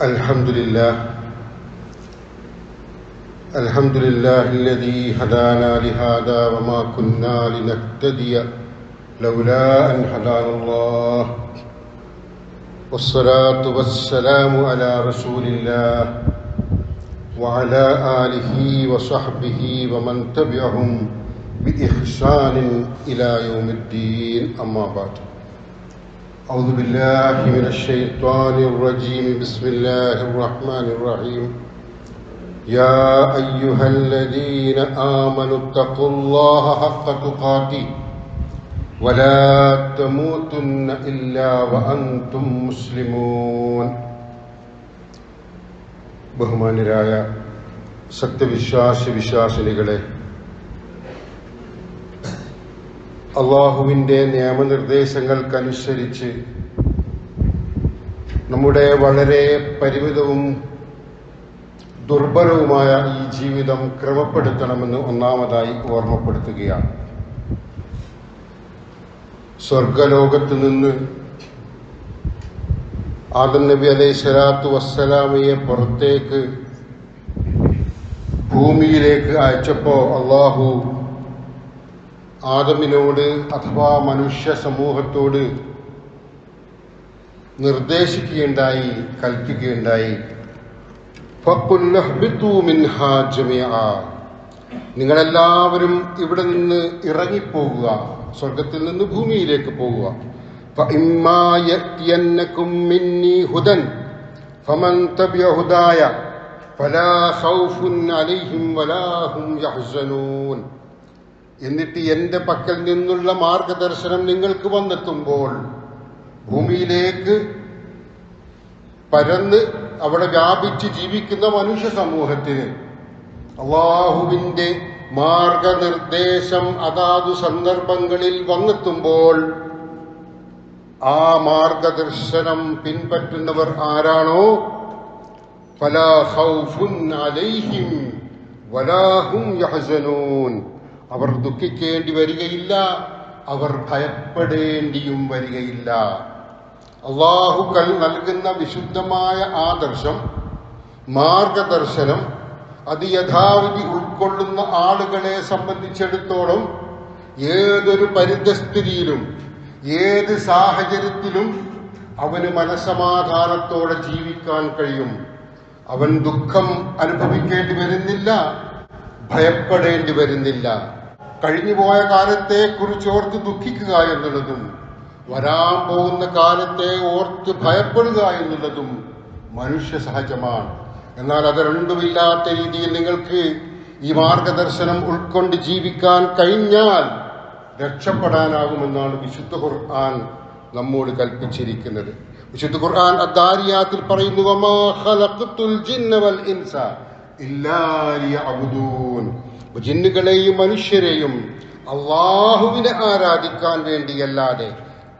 الحمد لله. الحمد لله الذي هدانا لهذا وما كنا لنهتدي لولا أن هدانا الله. والصلاة والسلام على رسول الله وعلى آله وصحبه ومن تبعهم بإحسان إلى يوم الدين. أما بعد. أعوذ بالله من الشيطان الرجيم بسم الله الرحمن الرحيم يا أيها الذين آمنوا اتقوا الله حق تقاته ولا تموتن إلا وأنتم مسلمون ബഹുമാന്യരായ സത്യവിശ്വാസ വിശ്വാസിനികളെ അള്ളാഹുവിന്റെ നിയമനിർദ്ദേശങ്ങൾക്കനുസരിച്ച് നമ്മുടെ വളരെ പരിമിതവും ദുർബലവുമായ ഈ ജീവിതം ക്രമപ്പെടുത്തണമെന്ന് ഒന്നാമതായി ഓർമ്മപ്പെടുത്തുകയാണ്. സ്വർഗലോകത്ത് നിന്ന് ആദം നബി അലൈഹി സ്വലാത്തു വസ്സലാമയെ പുറത്തേക്ക് ഭൂമിയിലേക്ക് അയച്ചപ്പോ അള്ളാഹു ആദമിനോട് അഥവാ മനുഷ്യ സമൂഹത്തോട് നിർദ്ദേശിക്കുകയുണ്ടായി കൽപ്പിക്കുകയുണ്ടായി. നിങ്ങളെല്ലാവരും ഇവിടെ നിന്ന് ഇറങ്ങിപ്പോകുക സ്വർഗത്തിൽ നിന്ന് ഭൂമിയിലേക്ക് പോകുക ഫലാ ഖൗഫുൻ അലൈഹിം വലാ ഹും യഹ്സനൂൻ. എന്നിട്ട് എന്റെ പക്കൽ നിന്നുള്ള മാർഗദർശനം നിങ്ങൾക്ക് വന്നെത്തുമ്പോൾ ഭൂമിയിലേക്ക് പരന്ന് അവിടെ വ്യാപിച്ച് ജീവിക്കുന്ന മനുഷ്യ സമൂഹത്തിന് അള്ളാഹുവിന്റെ മാർഗനിർദ്ദേശം അതാതു സന്ദർഭങ്ങളിൽ വന്നെത്തുമ്പോൾ ആ മാർഗദർശനം പിൻപറ്റുന്നവർ ആരാണോ? ഫലാ ഖൗഫുൻ അലൈഹിം വലാഹും യഹ്സനൂൻ. അവർ ദുഃഖിക്കേണ്ടി വരികയില്ല അവർ ഭയപ്പെടേണ്ടിയും വരികയില്ല. അള്ളാഹുക്കൾ നൽകുന്ന വിശുദ്ധമായ ആദർശം മാർഗദർശനം അത് യഥാവിധി ഉൾക്കൊള്ളുന്ന ആളുകളെ സംബന്ധിച്ചിടത്തോളം ഏതൊരു പരിതസ്ഥിതിയിലും ഏത് സാഹചര്യത്തിലും അവന് മനസമാധാനത്തോടെ ജീവിക്കാൻ കഴിയും. അവൻ ദുഃഖം അനുഭവിക്കേണ്ടി വരുന്നില്ല ഭയപ്പെടേണ്ടി വരുന്നില്ല. കഴിഞ്ഞുപോയ കാലത്തെ കുറിച്ച് ഓർത്ത് ദുഃഖിക്കുക എന്നുള്ളതും വരാൻ പോകുന്ന കാലത്തെ ഓർത്ത് ഭയപ്പെടുക എന്നുള്ളതും മനുഷ്യ സഹജമാണ്. എന്നാൽ അത് രണ്ടുമില്ലാത്ത രീതിയിൽ നിങ്ങൾക്ക് ഈ മാർഗദർശനം ഉൾക്കൊണ്ട് ജീവിക്കാൻ കഴിഞ്ഞാൽ രക്ഷപ്പെടാനാകുമെന്നാണ് വിശുദ്ധ ഖുർആൻ നമ്മോട് കൽപ്പിച്ചിരിക്കുന്നത്. വിശുദ്ധ ഖുർആൻ അദ്ദാരിയാത്തിൽ പറയുന്നു ജിന്നുകളെയും മനുഷ്യരെയും അള്ളാഹുവിനെ ആരാധിക്കാൻ വേണ്ടിയല്ലാതെ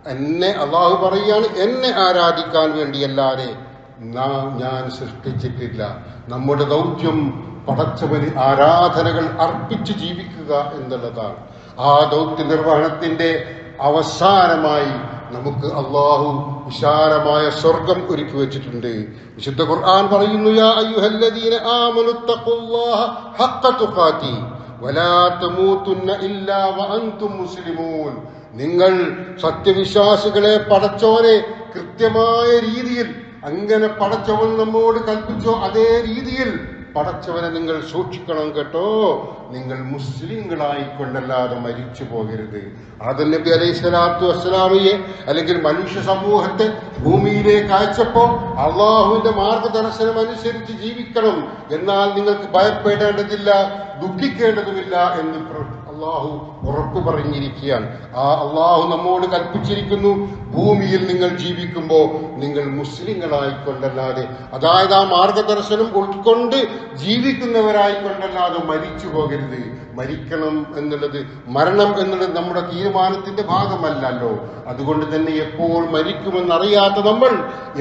എന്നെ അള്ളാഹു പറയാണ് എന്നെ ആരാധിക്കാൻ വേണ്ടിയല്ലാതെ ഞാൻ സൃഷ്ടിച്ചിട്ടില്ല. നമ്മുടെ ദൗത്യം പടച്ചവന് ആരാധനകൾ അർപ്പിച്ച് ജീവിക്കുക എന്നുള്ളതാണ്. ആ ദൗത്യ നിർവഹണത്തിന്റെ അവസാനമായി നമുക്ക് അള്ളാഹു വിശാലമായ സ്വർഗം ഒരുക്കി വെച്ചിട്ടുണ്ട്. വിശുദ്ധ ഖുർആൻ പറയുന്നു യാ അയ്യുഹല്ലദീന വലാ തമൂതുന്ന ഇല്ലാ മുസ്ലിമൂൻ. നിങ്ങൾ സത്യവിശ്വാസികളെ പടച്ചോനെ കൃത്യമായ രീതിയിൽ അങ്ങനെ പടച്ചവൻ നമ്മോട് കൽപ്പിച്ചോ അതേ രീതിയിൽ പടച്ചവനെ നിങ്ങൾ സൂക്ഷിക്കണം കേട്ടോ. നിങ്ങൾ മുസ്ലിങ്ങളായിക്കൊണ്ടല്ലാതെ മരിച്ചു പോകരുത്. ആദം നബി അലൈഹി സ്വലാത്തു വസ്സലാമിയെ അല്ലെങ്കിൽ മനുഷ്യ സമൂഹത്തെ ഭൂമിയിലേക്ക് അയച്ചപ്പോ അള്ളാഹുവിന്റെ മാർഗദർശനം അനുസരിച്ച് ജീവിക്കണം. എന്നാൽ നിങ്ങൾക്ക് ഭയപ്പെടേണ്ടതില്ല ദുഃഖിക്കേണ്ടതുമില്ല എന്ന് അള്ളാഹു ഉറപ്പു പറഞ്ഞിരിക്കുകയാണ്. ആ അള്ളാഹു നമ്മോട് കൽപ്പിച്ചിരിക്കുന്നു ഭൂമിയിൽ നിങ്ങൾ ജീവിക്കുമ്പോൾ നിങ്ങൾ മുസ്ലിങ്ങളായിക്കൊണ്ടല്ലാതെ അതായത് ആ മാർഗദർശനം ഉൾക്കൊണ്ട് ജീവിക്കുന്നവരായിക്കൊണ്ടല്ലാതെ മരിച്ചു പോകരുത്. മരിക്കണം എന്നുള്ളത് മരണം എന്നുള്ളത് നമ്മുടെ തീരുമാനത്തിന്റെ ഭാഗമല്ലല്ലോ. അതുകൊണ്ട് തന്നെ എപ്പോൾ മരിക്കുമെന്നറിയാത്ത നമ്മൾ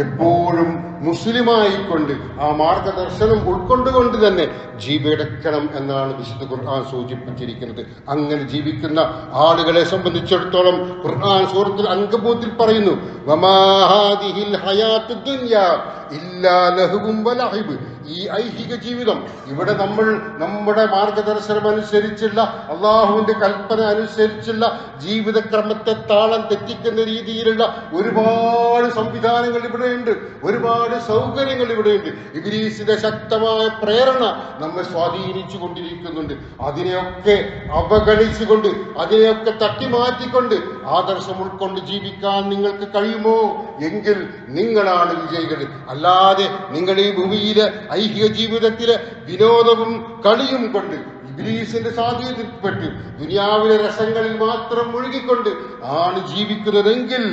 എപ്പോഴും മുസ്ലിമായിക്കൊണ്ട് ആ മാർഗദർശനം ഉൾക്കൊണ്ടുകൊണ്ട് തന്നെ ജീവിക്കണം എന്നാണ് വിശുദ്ധ ഖുർആൻ സൂചിപ്പിച്ചിരിക്കുന്നത്. അങ്ങനെ ജീവിക്കുന്ന ആളുകളെ സംബന്ധിച്ചിടത്തോളം ഖുർആൻ സൂറത്തിൽ അങ്കബൂത്തിൽ പറയുന്നു വമാഹാദിഹിൽ ഹാദിഹിൽ ഹയാത്തു ദുനിയാ ഇല്ലാ ലഹുവും വലഹിബ് ഈ ഐഹിക ജീവിതം ഇവിടെ നമ്മൾ നമ്മുടെ മാർഗദർശനം അനുസരിച്ചുള്ള അള്ളാഹുവിന്റെ കൽപ്പന അനുസരിച്ചുള്ള ജീവിതക്രമത്തെ താളം തെറ്റിക്കുന്ന രീതിയിലുള്ള ഒരുപാട് സംവിധാനങ്ങൾ ഇവിടെയുണ്ട് ഒരുപാട് സൗകര്യങ്ങൾ ഇവിടെയുണ്ട്. ഇബിലീസിന്റെ ശക്തമായ പ്രേരണ നമ്മെ സ്വാധീനിച്ചു കൊണ്ടിരിക്കുന്നുണ്ട്. അതിനെയൊക്കെ അവഗണിച്ചുകൊണ്ട് അതിനെയൊക്കെ തട്ടിമാറ്റിക്കൊണ്ട് ആദർശം ഉൾക്കൊണ്ട് ജീവിക്കാൻ നിങ്ങൾക്ക് കഴിയുമോ? എങ്കിൽ നിങ്ങളാണ് വിജയികൾ. അല്ലാതെ നിങ്ങൾ ഈ ഭൂമിയിലെ ഐഹിക ജീവിതത്തിലെ വിനോദവും കളിയും കൊണ്ട് ഇബ്ലീസിന്റെ സ്വാധീനത്തിൽപ്പെട്ട് ദുനിയാവിലെ രസങ്ങളിൽ മാത്രം മുഴുകിക്കൊണ്ട് ആണ് ജീവിക്കുന്നതെങ്കിൽ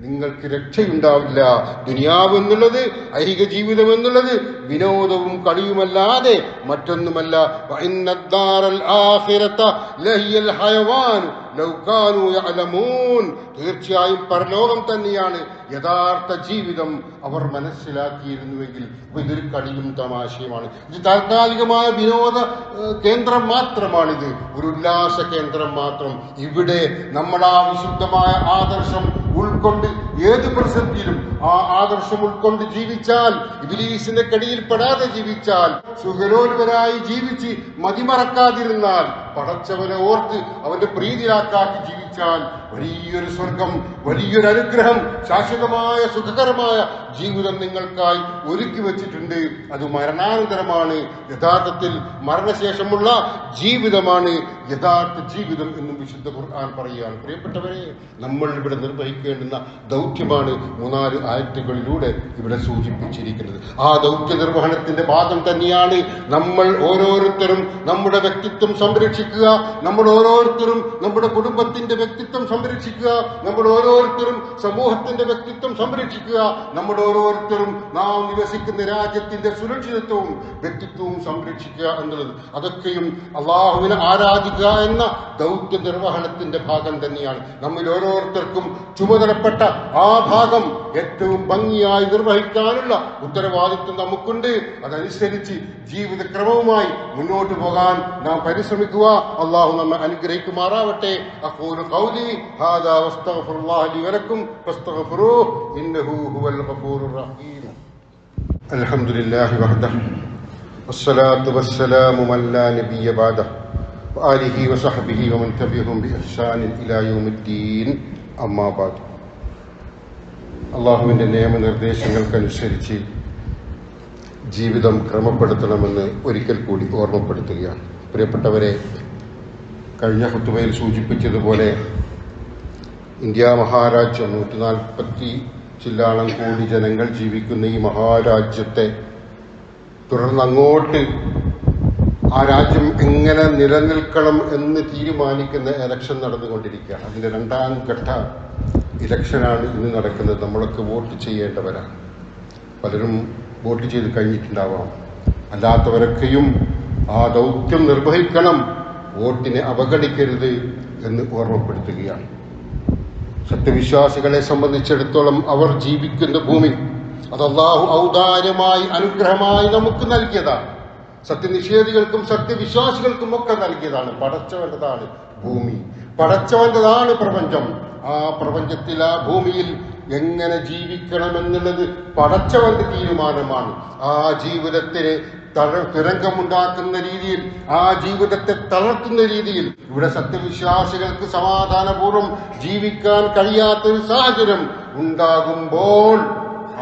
നിങ്ങൾക്ക് രക്ഷയുണ്ടാവില്ല. ദുനിയാവ് എന്നുള്ളത് ഐഹിക ജീവിതം എന്നുള്ളത് വിനോദവും കളിയുമല്ലാതെ മറ്റൊന്നുമല്ല. തീർച്ചയായും പരലോകം തന്നെയാണ് യഥാർത്ഥ ജീവിതം അവർ മനസ്സിലാക്കിയിരുന്നുവെങ്കിൽ. ഇതൊരു കളിയും തമാശയുമാണ്. ഇത് താൽക്കാലികമായ വിനോദ കേന്ദ്രം മാത്രമാണിത്. ഒരു ഉല്ലാസ കേന്ദ്രം മാത്രം. ഇവിടെ നമ്മളാ വിശുദ്ധമായ ആദർശം ഉൾക്കൊണ്ട് ഏത് പ്രതിസന്ധിയിലും ആ ആദർശം ഉൾക്കൊണ്ട് ജീവിച്ചാൽ ഇബിലീസിന്റെ കടിയിൽ പെടാതെ ജീവിച്ചാൽ സുഖലോലുവരായി ജീവിച്ച് മതിമറക്കാതിരുന്നാൽ പടച്ചവനെ ഓർത്ത് അവന്റെ പ്രീതിയാക്കാക്കി ജീവിച്ചാൽ വലിയൊരു സ്വർഗം വലിയൊരു അനുഗ്രഹം ശാശ്വതമായ സുഖകരമായ ജീവിതം നിങ്ങൾക്കായി ഒരുക്കി വെച്ചിട്ടുണ്ട്. അത് മരണാനന്തരമാണ് യഥാർത്ഥത്തിൽ മരണശേഷമുള്ള ജീവിതമാണ് യഥാർത്ഥ ജീവിതം എന്നും വിശുദ്ധ ഖുർആൻ പറയുകയാണ്. പ്രിയപ്പെട്ടവരെ നമ്മൾ ഇവിടെ നിർവഹിക്കേണ്ടുന്ന ദൗത്യമാണ് മൂന്നാൽ ആയത്തുകളിലൂടെ ഇവിടെ സൂചിപ്പിച്ചിരിക്കുന്നത്. ആ ദൗത്യ നിർവഹണത്തിന്റെ ഭാഗം തന്നെയാണ് നമ്മൾ ഓരോരുത്തരും നമ്മുടെ വ്യക്തിത്വം സംരക്ഷിക്കുക നമ്മൾ ഓരോരുത്തരും നമ്മുടെ കുടുംബത്തിന്റെ വ്യക്തിത്വം സംരക്ഷിക്കുക. നമ്മൾ ഓരോരുത്തരും സമൂഹത്തിന്റെ വ്യക്തിത്വം സംരക്ഷിക്കുക. നമ്മൾ ഓരോരുത്തരും നാം നിവസിക്കുന്ന രാജ്യത്തിന്റെ സുരക്ഷിതത്വവും വ്യക്തിത്വവും സംരക്ഷിക്കുക എന്നുള്ളത് അതൊക്കെയും അള്ളാഹുവിനെ ആരാധിക്കുക എന്ന ദൗത്യ നിർവഹണത്തിന്റെ ഭാഗം തന്നെയാണ്. നമ്മിൽ ഓരോരുത്തർക്കും ചുമതലപ്പെട്ട ആ ഭാഗം ഏറ്റവും ഭംഗിയായി നിർവഹിക്കാനുള്ള ഉത്തരവാദിത്വം നമുക്കുണ്ട്. അതനുസരിച്ച് ജീവിതക്രമവുമായി മുന്നോട്ട് പോകാൻ നാം പരിശ്രമിക്കുക. അള്ളാഹു നമ്മെ അനുഗ്രഹിക്കുമാറാവട്ടെ അഖൂലു ഖൗലി ഹാദാ വസ്തഗ്ഫിറുല്ലാഹ ലി വലക്കും ഫസ്തഗ്ഫിറൂഹ് ഇന്നഹു ഹുവൽ ഗഫൂറുർ റഹീം അൽഹംദുലില്ലാഹി വഹ്ദഹു والصلاة والسلام من لا نبي بعده وآله وصحبه ومن تبعهم بإحسان إلى يوم الدين أما بعد അള്ളാഹുവിൻ്റെ നിയമനിർദ്ദേശങ്ങൾക്കനുസരിച്ച് ജീവിതം ക്രമപ്പെടുത്തണമെന്ന് ഒരിക്കൽ കൂടി ഓർമ്മപ്പെടുത്തുകയാണ് പ്രിയപ്പെട്ടവരെ കഴിഞ്ഞ ഹുത്തുബയിൽ സൂചിപ്പിച്ചതുപോലെ ഇന്ത്യ മഹാരാജ്യം നൂറ്റി നാൽപ്പത്തി ചില്ലാളം കോടി ജനങ്ങൾ ജീവിക്കുന്ന ഈ മഹാരാജ്യത്തെ തുടർന്ന് അങ്ങോട്ട് ആ രാജ്യം എങ്ങനെ നിലനിൽക്കണം എന്ന് തീരുമാനിക്കുന്ന ഇലക്ഷൻ നടന്നുകൊണ്ടിരിക്കുകയാണ്. അതിന്റെ രണ്ടാം ഘട്ട ഇലക്ഷനാണ് ഇന്ന് നടക്കുന്നത്. നമ്മളൊക്കെ വോട്ട് ചെയ്യേണ്ടവരാണ്. പലരും വോട്ട് ചെയ്ത് കഴിഞ്ഞിട്ടുണ്ടാവാം. അല്ലാത്തവരൊക്കെയും ആ ദൗത്യം നിർവഹിക്കണം. വോട്ടിനെ അവഗണിക്കരുത് എന്ന് ഓർമ്മപ്പെടുത്തുകയാണ്. സത്യവിശ്വാസികളെ സംബന്ധിച്ചിടത്തോളം അവർ ജീവിക്കുന്ന ഭൂമി അത് അള്ളാഹു ഔദാര്യമായി അനുഗ്രഹമായി നമുക്ക് നൽകിയതാണ്. സത്യനിഷേധികൾക്കും സത്യവിശ്വാസികൾക്കും ഒക്കെ നൽകിയതാണ്. പടച്ചവന്റെതാണ് ഭൂമി. പടച്ചവന്റെതാണ് പ്രപഞ്ചം. ആ പ്രപഞ്ചത്തിൽ ആ ഭൂമിയിൽ എങ്ങനെ ജീവിക്കണമെന്നുള്ളത് പടച്ചവന്റെ തീരുമാനമാണ്. ആ ജീവിതത്തിന് തുരങ്കമുണ്ടാക്കുന്ന രീതിയിൽ ആ ജീവിതത്തെ തളർത്തുന്ന രീതിയിൽ ഇവിടെ സത്യവിശ്വാസികൾക്ക് സമാധാനപൂർവം ജീവിക്കാൻ കഴിയാത്തൊരു സാഹചര്യം ഉണ്ടാകുമ്പോൾ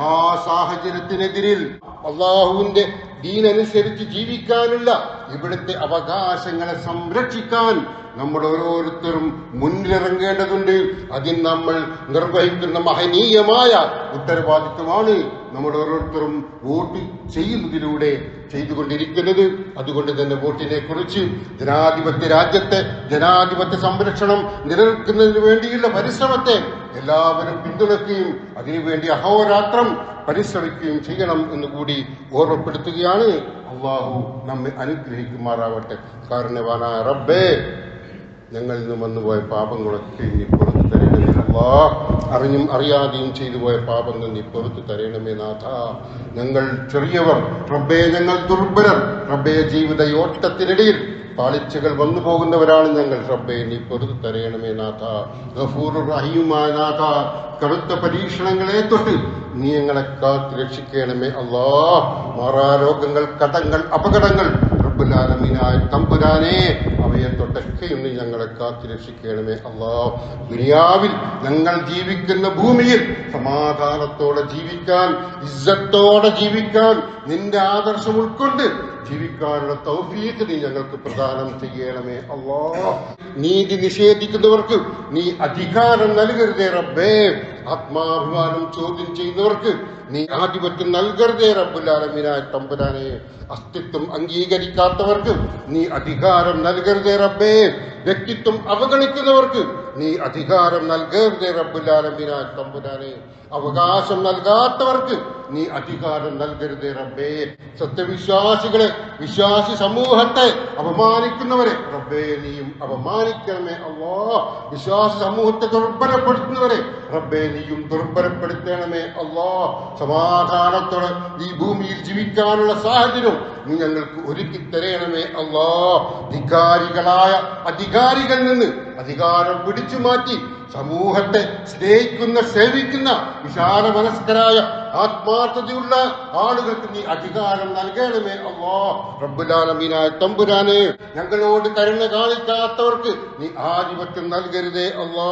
ആ സാഹചര്യത്തിനെതിരിൽ അള്ളാഹുവിന്റെ ദീനനുസരിച്ച് ജീവിക്കാനുള്ള ഇവിടുത്തെ അവകാശങ്ങളെ സംരക്ഷിക്കാൻ നമ്മൾ ഓരോരുത്തരും മുന്നിലിറങ്ങേണ്ടതുണ്ട്. അതിന് നമ്മൾ നിർവഹിക്കുന്ന മഹനീയമായ ഉത്തരവാദിത്വമാണ് നമ്മൾ ഓരോരുത്തരും വോട്ട് ചെയ്യുന്നതിലൂടെ ചെയ്തുകൊണ്ടിരിക്കുന്നത്. അതുകൊണ്ട് തന്നെ വോട്ടിനെ കുറിച്ച് ജനാധിപത്യ രാജ്യത്തെ ജനാധിപത്യ സംരക്ഷണം നിലനിൽക്കുന്നതിന് വേണ്ടിയുള്ള പരിശ്രമത്തെ എല്ലാവരും പിന്തുണയ്ക്കുകയും അതിനുവേണ്ടി അഹോരാത്രം പരിശ്രമിക്കുകയും ചെയ്യണം എന്ന് കൂടി ഓർമ്മപ്പെടുത്തുകയാണ്. അള്ളാഹു നമ്മെ അനുഗ്രഹിക്കുമാറാവട്ടെ. കാരണവാനായ റബ്ബേ ഞങ്ങളിൽ നിന്ന് വന്നുപോയ പാപങ്ങളൊക്കെ നീ പുറത്തു തരണമേ അല്ലാ അറിഞ്ഞും അറിയാതെയും ചെയ്തു പോയ പാപങ്ങൾ നീ പുറത്തു തരണമേ നാഥ. ഞങ്ങൾ ചെറിയവർ റബ്ബേ ഞങ്ങൾ ദുർബലർ. റബ്ബേ ജീവിത യോട്ടത്തിനിടയിൽ പാളിച്ചകൾ വന്നു പോകുന്നവരാണ് ഞങ്ങൾ. റബ്ബെ നീ പൊറുതു തരയണമേ നാഥ. ഗഫൂർ റഹീമായ നാഥ കടുത്ത പരീക്ഷണങ്ങളെ തൊട്ട് നീ ഞങ്ങളെ കാത്ത് രക്ഷിക്കണമേ അല്ലാ മാറാരോഗങ്ങൾ കഥങ്ങൾ അപകടങ്ങൾ. റബ്ബുലാലമീനായ തമ്പുരാനെ അവയെ തൊട്ടൊക്കെയും നീ ഞങ്ങളെ കാത്തു രക്ഷിക്കണമേ അല്ലാ ദുനിയാവിൽ ഞങ്ങൾ ജീവിക്കുന്ന ഭൂമിയിൽ സമാധാനത്തോടെ ജീവിക്കാൻ ഇസ്സത്തോടെ ജീവിക്കാൻ നിന്റെ ആദർശം ഉൾക്കൊണ്ട് ജീവിക്കാനുള്ള തൗഫീഖ് നീ ഞങ്ങൾക്ക് പ്രദാനം ചെയ്യണമേ അല്ലാ. നീതി നിഷേധിക്കുന്നവർക്ക് നീ അധികാരം നൽകരുതേ റബ്ബേ. ആത്മാഭിമാനം ചോദ്യം ചെയ്യുന്നവർക്ക് നീ ആധിപത്യം നൽകരുതേ റബ്ബുലാലമിനായ തമ്പുരാനെ. അസ്തിത്വം അംഗീകരിക്കാത്തവർക്ക് നീ അധികാരം നൽകരുതേ റബ്ബേ. വ്യക്തിത്വം അവഗണിക്കുന്നവർക്ക് നീ അധികാരം നൽകരുതേ റബ്ബുലാലമിനായ തമ്പുരാനെ. അവകാശം നൽകാത്തവർക്ക് നീ അധികാരം നൽകരുത് റബ്ബേ. സത്യവിശ്വാസികളെ വിശ്വാസി സമൂഹത്തെ അപമാനിക്കുന്നവരെ റബ്ബേ നീയും അപമാനിക്കണമേ അള്ളാ. വിശ്വാസ സമൂഹത്തെ ദുർബലപ്പെടുത്തുന്നവരെ റബ്ബേ നീയും ദുർബലപ്പെടുത്തണമേ അള്ളാ. സമാധാനത്തോടെ ഈ ഭൂമിയിൽ ജീവിക്കാനുള്ള സാഹചര്യം നീ ഞങ്ങൾക്ക് ഒരുക്കി തരയണമേ അള്ളാ. ധികാരികളായ അധികാരികളിൽ നിന്ന് അധികാരം പിടിച്ചു മാറ്റി സമൂഹത്തെ സ്നേഹിക്കുന്ന സേവിക്കുന്ന വിശാല മനസ്കരായ ആത്മാർത്ഥതയുള്ള ആളുകൾക്ക് നീ അധികാരം നൽകണമേ അള്ളാ. റബ്ബുലാലമീനായ തമ്പുരാനെ ഞങ്ങളോട് കരുണ കാണിക്കാത്തവർക്ക് നീ ആധിപത്യം നൽകരുതേ അള്ളാ.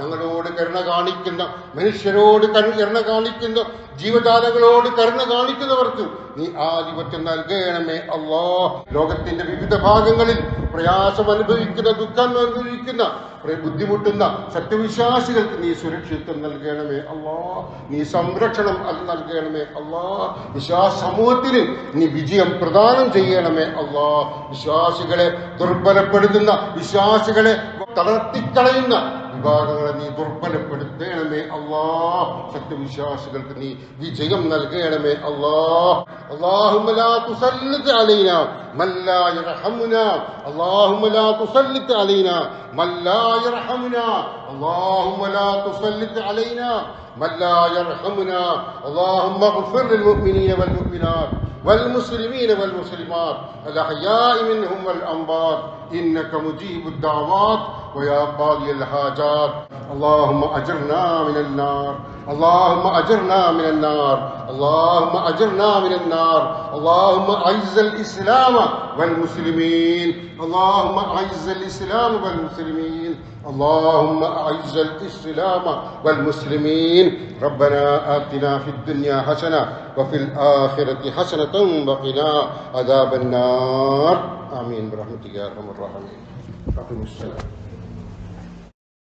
ഞങ്ങളോട് കരുണ കാണിക്കുന്ന മനുഷ്യരോട് കരു- കരുണ കാണിക്കുന്ന ജീവജാലങ്ങളോട് കരുണ കാണിക്കുന്നവർക്ക് നീ ആധിപത്യം നൽകണമേ അള്ളാ. ലോകത്തിന്റെ വിവിധ ഭാഗങ്ങളിൽ പ്രയാസം അനുഭവിക്കുന്ന ദുഃഖം അനുഭവിക്കുന്ന ബുദ്ധിമുട്ടുന്ന സത്യവിശ്വാസികൾക്ക് നീ സുരക്ഷിത്വം നൽകണമേ അള്ളാ നീ സംരക്ഷണം നൽകണമേ അള്ളാ വിശ്വാസ സമൂഹത്തിന് നീ വിജയം പ്രദാനം ചെയ്യണമേ അള്ളാ വിശ്വാസികളെ ദുർബലപ്പെടുത്തുന്ന വിശ്വാസികളെ തളർത്തിക്കളയുന്ന വിഭാഗങ്ങളെ നീ ദുർബലപ്പെടുത്തണമേ അള്ളാ സത്യവിശ്വാസികൾക്ക് നീ വിജയം നൽകണമേ അള്ളാ اللهم لا تسلط علينا من لا يرحمنا اللهم لا تسلط علينا من لا يرحمنا اللهم لا تسلط علينا من لا يرحمنا اللهم اغفر للمؤمنين والمؤمنات والمسلمين والمسلمات الأحياء منهم والأموات إنك مجيب الدعوات ويا قاضي الحاجات. اللهم أجرنا من النار. اللهم أجرنا من النار. اللهم أجرنا من النار. اللهم أعز الإسلام والمسلمين. اللهم أعز الإسلام والمسلمين. اللهم أعز الإسلام والمسلمين. ربنا آتنا في الدنيا حسنة وفي الآخرة حسنة وقنا عذاب النار. آمين برحمتك يا أرحم الراحمين أقم السلام